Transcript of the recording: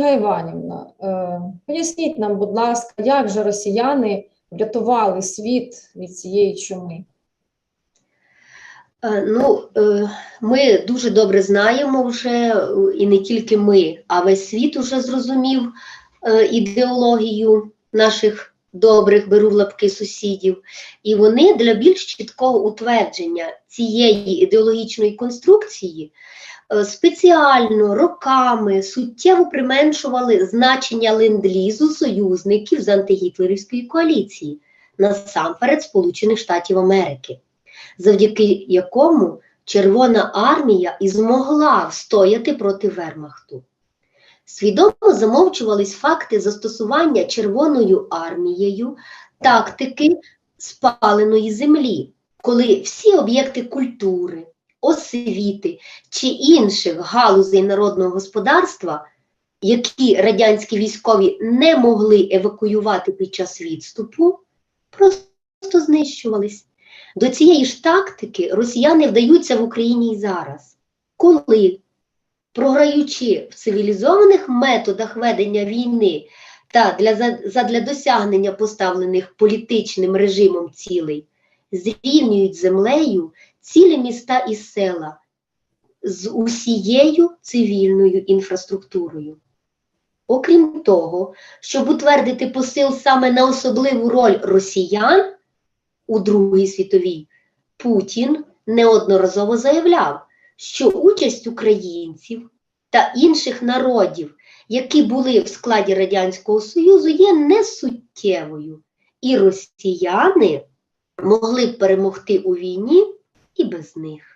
Іванівна, е, поясніть нам, будь ласка, як же росіяни врятували світ від цієї чуми? Е, Ну, е, ми дуже добре знаємо вже, і не тільки ми, а весь світ уже зрозумів ідеологію наших добрих беру в лапки сусідів. І вони для більш чіткого утвердження цієї ідеологічної конструкції е, спеціально роками суттєво применшували значення ленд-лізу союзників з антигітлерівської коаліції, насамперед Сполучених Штатів Америки завдяки якому Червона армія і змогла встояти проти Вермахту. Свідомо замовчувались факти застосування Червоною армією тактики спаленої землі, коли всі об'єкти культури, освіти чи інших галузей народного господарства, які радянські військові не могли евакуювати під час відступу, просто знищувались. До цієї ж тактики росіяни вдаються в Україні і зараз, коли, програючи в цивілізованих методах ведення війни та для, за- задля досягнення поставлених політичним режимом цілей, зрівнюють землею цілі міста і села з усією цивільною інфраструктурою. Окрім того, щоб утвердити посил саме на особливу роль росіян, у Другій світовій, Путін неодноразово заявляв, що участь українців та інших народів, які були в складі Радянського Союзу, є несуттєвою, і росіяни могли б перемогти у війні і без них.